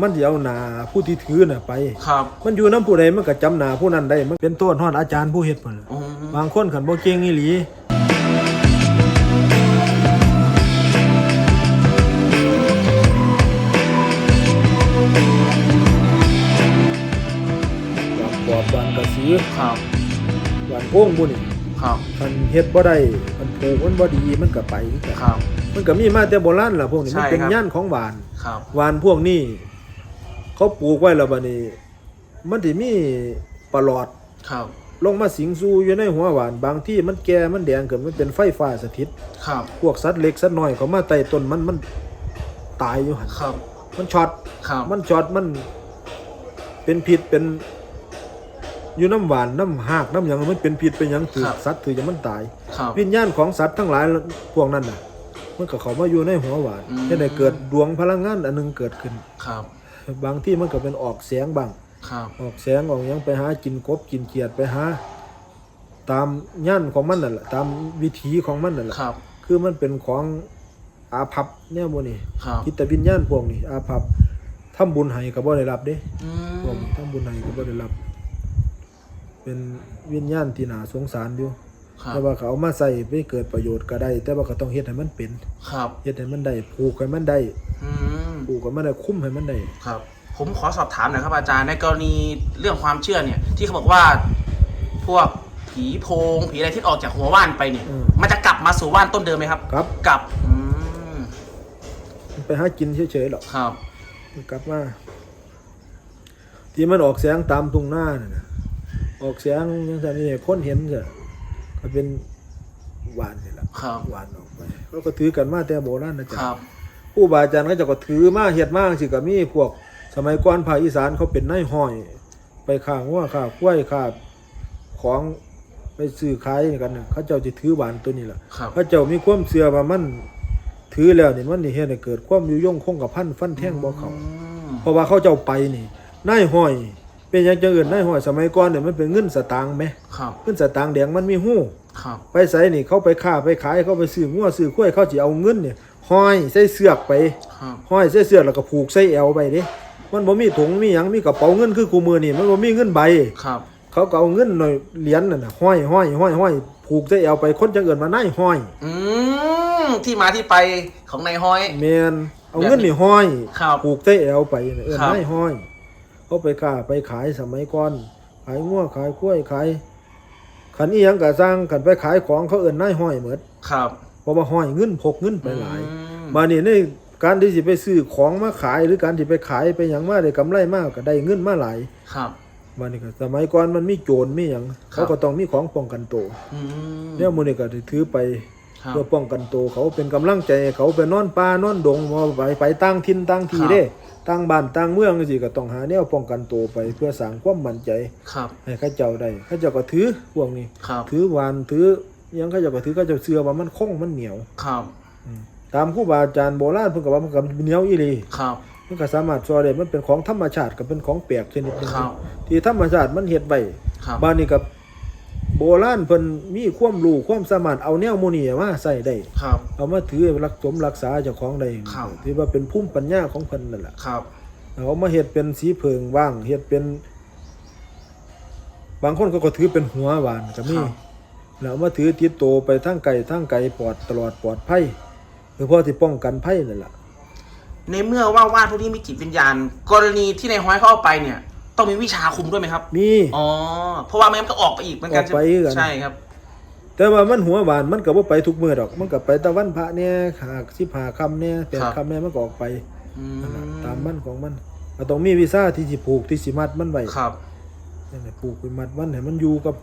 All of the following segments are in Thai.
มันสิเอาหน้าผู้ที่ถือน่ะไป ครับมันอยู่นํผู้ใดมันก็จำหน้าผู้นั้นได้ มันเป็นตัวฮอดอาจารย์ผู้เฮ็ดพุ่นล่ะอืมบางคนคันบ่เก่งอีหลีบางปอบบางกระสือครับบางโพงบุนี่ครับคันเฮ็ดบ่ได้คันปลูกมันบ่ดีมันก็ไปคือกันครับ มันก็มีมาแต่โบราณล่ะพวกนี้ ใช่มันเป็นครับ ย่านของหวาน ครับ หวานพวกนี้ เขาปลูกไว้แล้วบัดนี้ มันสิมีปลอด ครับ ลงมาสิงสู่อยู่ในหัวหวาน บางที่มันแก่มันแดงเกิดมันเป็นไฟฟ้าสถิต ครับ พวกสัตว์เล็กสัตว์น้อยเขามาไต่ต้นมันมันตายอยู่หั่นครับ มันช็อตครับ มันช็อตมันเป็นพิษเป็นอยู่น้ำหวานน้ำหากน้ำหยังมันเป็นพิษเป็นหยังถือสัตว์ถือจะมันตาย ครับ วิญญาณของสัตว์ทั้งหลายพวกนั้นน่ะ มันก็เข้ามาอยู่ในหัวหวานอืม จะได้เกิดดวงพลังงานอันหนึงเกิดขึ้น ครับ บางที่มันก็เป็นออกแสงบ้างครับ ออกแสงออกหยังไปหากินกบกินเขียดไปหาตามย่านของมันนั่นแหละตามวิถีของมันนั่นแหละครับ คือมันเป็นของอาภัพเนี่ยโมนี่ครับ จิตวิญญาณพวกนี้อาภัพทำบุญให้ก็บ่ได้รับเด้อืพวกมนี้ทำบุญให้ก็บ่ได้รับ เป็นวิญญาณที่น่าสงสารอยู่ ครับแต่ว่าเขาเอามาใส่ไปเกิดประโยชน์ก็ได้ แต่ว่าก็ต้องเฮ็ดให้มันเป็นครับ เฮ็ดให้มันได้ผูกให้มันได้ อืมผูกให้มันได้คุ้มให้มันได้ครับ ผมขอสอบถามหน่อยครับอาจารย์ในกรณีเรื่องความเชื่อเนี่ย ที่เขาบอกว่าพวกผีโพงผีอะไรที่ออกจากหัวว่านไปเนี่ยอืมมันจะกลับมาสู่ว่านต้นเดิมไหมครับ ครับ กลับอืมไปหากินเฉยๆหรอกครับ กลับมาที่มันออกแสงตามทุ่งหน้าน่ะนะออกแสงยังไงนี่คนเห็นก็ก็เป็นหวานนี่แหละครับหวานออกไปเขาก็ถือกันมาแต่โบราณนะจ๊ะครับ ผู้บาอาจารย์ก็จะก็ถือมาเฮ็ดมาสิก็มีพวกสมัยก่อนภาคอีสานเขาเป็นนายห้อย ไปข้างว่าข้ากล้วยข้าของไปซื้อขายกันน่ะเขาเจ้าจะถือหวานตัวนี้แหละครับพระเจ้ามีความเชื่อว่ามันถือแล้วนี่มันนี่เฮ็ดให้เกิดความอยู่ยงคงกับพันฟันแท่งบ่เขาอืมเพราะว่าเขาเจ้าไปนี่นายห้อย เป็นหยังจังอื่นนายห้อยสมัยก่อนเนี่ยมันเป็นเงินสตางค์ไหมครับ เงินสตางค์แดงมันมีหู้ ครับ ไปใส่นี่เขาไปค้าไปขายเขาไปซื้องัวซื้อข้วยเขาสิเอาเงินเนี่ย ห้อยใส่เสือกไปครับห้อยใส่เสือกแล้วก็ผูกใส่แอวไปเด้มันบ่มีถุงมีหยังมีกระเป๋าเงินคือกูมือนี่มันบ่มีเงินใบ ครับเขาก็เอาเงินหน่อยเหรียญนั่นน่ะห้อยห้อยห้อยห้อยผูกใส่แอวไปคนจังเอิ้นว่านายห้อยอืมที่มาที่ไปของนายห้อย แมนเอาเงินนี่ห้อยครับผูกใส่แอวไปน่ะเอิ้นครับ นายห้อยเขาไปค้าไปขายสมัยก่อน ขายงัวขายกล้วยขายขันอีหยังก็สร้างขันไปขายของเขาเอิ้นนายห้อยเหมือนครับ เพราะว่าห้อยเงินพกเงินไปหลายอืมมานี่ในการที่สิไปซื้อของมาขายหรือการที่ไปขายไปหยังมาได้กำไรมากก็ได้เงินมาหลายครับมานี่ก็สมัยก่อนมันมีโจรมีหยังครับเขาก็ต้องมีของป้องกันตัวอืมเนี่ยมื้อนี้ก็สิถือไปครับเพื่อป้องกันตัวเขาเป็นกำลังใจให้เขาไปนอนป่านอนดงบ่ไปไปตั้งถิ่นตั้งที่เด้ตั้งบ้านตั้งเมืองจังซี่ก็ต้องหาแนวป้องกันตัวไปเพื่อสร้างความมั่นใจครับให้เขาเจ้าได้เขาเจ้าก็ถือพวกนี้ครับถือหวานถือห ยังเขาเจ้าก็ถือเขาเจ้าเชื่อว่ามันคงมันเหนียว ครับตามครูบาอาจารย์โบราณเพิ่นก็ว่ามันก็เหนียวอีหลีครับมันก็สามารถซอยได้มันเป็นของธรรมชาติก็เป็นของแปลกชนิดหนึงครับที่ธรรมชาติมันเฮ็ดไว้ครับบ้านนี้กับโบราณเพิ่นมีความรู้ความสามารถเอาแนวโมนี้มาใส่ได้ ครับ เอามาถือรักสมรักษาเจ้าของได้ครับ ที่ว่าเป็นภูมิปัญญาของเพิ่นนั่นแหละครับ เอามาเฮ็ดเป็นสีเพิงว่างเฮ็ดเป็น บางคนก็ก็ถือเป็นหัวหวานก็มีครับ แล้วเอามาถือติดโตวไปทางไกลทางไกลปลอดตลอดปลอดภัยคือเพราะที่ป้องกันภัยนั่นแหละในเมื่อว่าว่านพวกนี้มีจิตวิญญาณ กรณีที่นายห้อยเขาเอาไปเนี่ย ต้องมีวิชาคุมด้วยไหมครับ มี อ๋อ เพราะว่าไม่งั้นก็ออกไปอีกเหมือนกันออกไปอีกอะใช่ครับ แต่ว่ามันหัวหวานมันก็บ่ไปทุกมื้อดอก มันก็ไปตะวันพระเนี่ยหาก15ค่ำเนี่ยแปดครับค่ำเนี่ยมันก็ออกไปอืมนั่นล่ะตามมันของมันก็ต้องมีวีซ่าที่สิผูกที่สิมัดมันไว้ครับ นั่นแหละผูกไปมัดมันให้มันอยู่กับ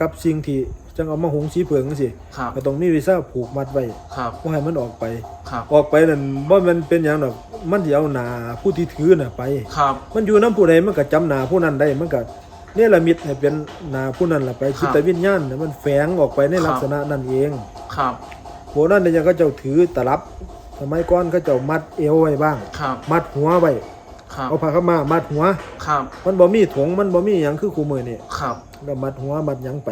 กับสิ่งที่จังเอามาหุงสีเผืองจังซี่ครับก็ต้องมีวีซ่าผูกมัดไว้ครับบ่ให้มันออกไป ครับออกไปนั่นบ่แมันเป็นหยังดอกมันสิเอาหน้าผู้ที่ถือน่ะไป ครับ มันอยู่นํผู้ใดมันก็จำหน้าผู้นั้นได้มันก็เนรมิตให้เป็นหน้าผู้นั้นล่ะไปครับจิตวิญญาณน่ะมันแฝงออกไปในครับลักษณะนั้นเองครับโบนั้นเนี่ยเขาเจ้าถือตลับสมัยก่อนเขาเจ้ามัดเอวไว้บ้างครับมัดหัวไว้ ครับ เอาผ้าขาวมามัดหัว ครับ มันบ่มีถุงมันบ่มีหยังคือคู่มือนี่ครับ แล้วมัดหัวมัดหยังไป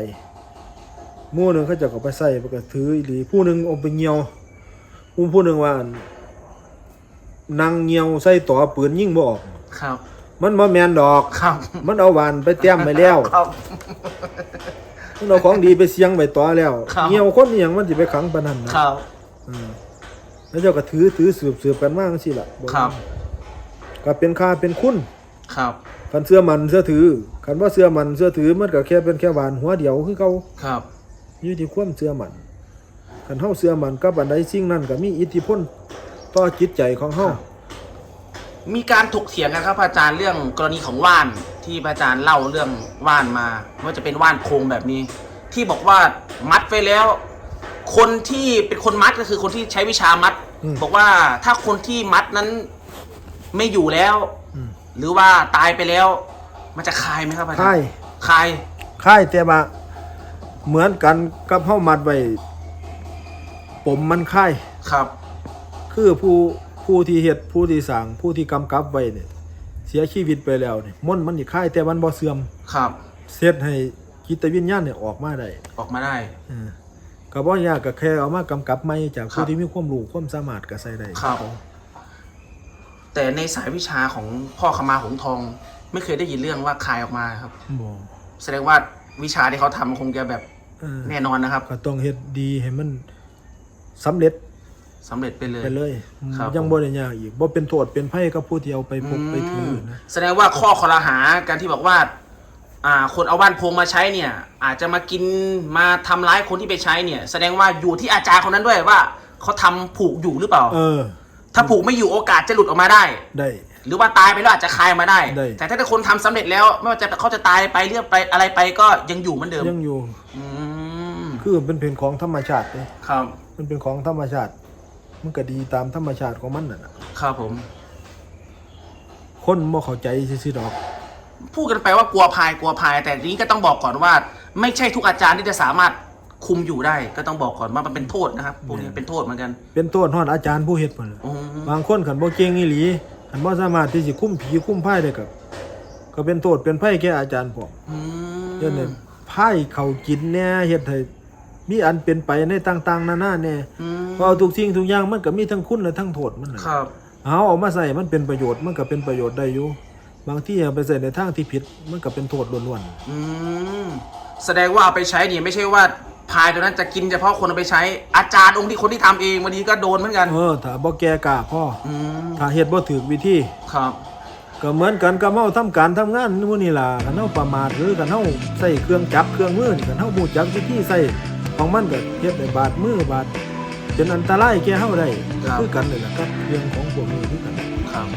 หมู่หนึงเขาเจ้าก็ไปใส่มันก็ถืออีหลีผู้หนึงเอาไปเหี่ยวผู้ผู้หนึงว่าอั่นนางเงียวใส่ต่อปืนยิงบ่ออก ครับ มันบ่แม่นดอก ครับ มันเอาหวานไปเตรียมไว้แล้ว ครับ มันเอาของดีไปเสียงไว้ต่อแล้วครับเงียวคนอหยังมันสิไปขังปานนั้นนะครับ อืมแล้วเจ้าก็ถือถือสืบสืบกันมาจังซี่ล่ะครับ ก็เป็นค่าเป็นคุณครับคันเสื้อมันเสื้อถือคันว่าเสื้อมันเสื้อถือมันก็แค่เป็นแค่หวานหัวเดียวคือเก่าครับอยู่ที่ความเสื้อมันคันเฮาเสื้อมันกับอันใดสิ่งนั้นก็มีอิทธิพลต่อจิตใจของเฮามีการถกเถียงกันครับอาจารย์เรื่องกรณีของว่านที่อาจารย์เล่าเรื่องว่านมาว่าจะเป็นว่านโพงแบบนี้ ที่บอกว่ามัดไว้แล้ว คนที่เป็นคนมัดก็คือคนที่ใช้วิชามัด บอกว่าถ้าคนที่มัดนั้น ไม่อยู่แล้ว อืมหรือว่าตายไปแล้ว มันจะคายไหมครับอาจารย์ค่ายคายค่ายแต่ว่าเหมือนกันกับเฮามัดไว้ปมมันค่าย ครับ คือผู้ผู้ที่เฮ็ดผู้ที่สร้างผู้ที่กำกับไว้เนี่ยเสียชีวิตไปแล้วเนี่ยมนต์มันนี่ค่ายแต่มันบ่เสื่อมครับเฮ็ดให้จิตวิญญาณเนี่ยออกมาได้ออกมาได้ เออก็บ่ยากก็แค่เอามากำกับใหม่จากครัผู้บที่มีความรู้ความสามารถก็ใส่ได้ครับ แต่ในสายวิชาของพ่อขมาหงทอง ไม่เคยได้ยินเรื่องว่าคายออกมาครับ บ่แสดงว่าวิชาที่เขาทำคงจะแบบเออแน่นอนนะครับก็ต้องเฮ็ดดีให้มันสำเร็จสำเร็จไปเลย ไปเลยครับ ยังบ่ได้ยากอีกบ่เป็นโทษเป็นภัยกับผู้ที่เอาไปพกไปถือนะ แสดงว่าข้อคอรหาการที่บอกว่า อ่า คนเอาว่านโพงมาใช้เนี่ย อาจจะมากินมาทำร้ายคนที่ไปใช้เนี่ย แสดงว่าอยู่ที่อาจารย์คนนั้นด้วยว่าเขาทำผูกอยู่หรือเปล่า เออ ถ้าผูกไม่อยู่โอกาสจะหลุดออกมาได้ ได้ หรือว่าตายไปแล้วอาจจะคายออกมาได้ ได้ แต่ถ้าคนทำสำเร็จแล้ว ไม่ว่าจะเขาจะตายไปเรื่องไปอะไรไปก็ยังอยู่เหมือนเดิมยังอยู่ อืมคือมันเป็นของธรรมชาติเลยครับมันเป็นของธรรมชาติ มันก็ดีตามธรรมชาติของมันน่ะนะครับผม คนบ่เข้าใจซื่อๆดอก พูดกันไปว่ากลัวพายกลัวพาย แต่ทีนี้ก็ต้องบอกก่อนว่า ไม่ใช่ทุกอาจารย์ที่จะสามารถ คุมอยู่ได้ก็ต้องบอกก่อนว่ามันเป็นโทษนะครับพวกนี้เป็นโทษเหมือนกัน เป็นโทษฮอดอาจารย์ผู้เฮ็ดพุ่นน่ะอืมบางคนคันบ่เก่งอีหลีคันบ่สามารถที่สิคุมผีคุมไพ่ได้ก็ก็เป็นโทษเป็นภัยแก่อาจารย์พร้อมอืมเฮ็ดให้ไพ่เขากินแน่เฮ็ดให้มีอันเป็นไปในต่างๆนานาแน่อืมเพราะเอาทุกสิ่งทุกอย่างมันก็มีทั้งคุณและทั้งโทษมันน่ะครับเอาเอามาใส่มันเป็นประโยชน์มันก็เป็นประโยชน์ได้อยู่บางที่เอาไปใส่ในทางที่ผิดมันก็เป็นโทษล้วนอืมแสดงว่าเอาไปใช้เนี่ยไม่ใช่ว่า พายตัวนั้นจะกินเฉพาะคนเอาไปใช้อาจารย์องค์ที่คนที่ทำเองบางทีก็โดนเหมือนกันๆเออถ้าบ่แก่กล้าพ่ออืมถ้าเฮ็ดบ่ถูกวิธี ครับ ก็เหมือนกันกับเฮาทำการทำงานมื้อนี้ล่ะคันเฮาประมาทหรือคันเฮาใส่เครื่องจักรเครื่องมือนี่คันเฮาบ่จักวิธีใส่ของมันก็เฮ็ดให้บาดมือบาดเป็นอันตรายแก่เฮาได้ก็คือกันนี่แหละครับเรื่องของพวกนี้คือกัน ครับ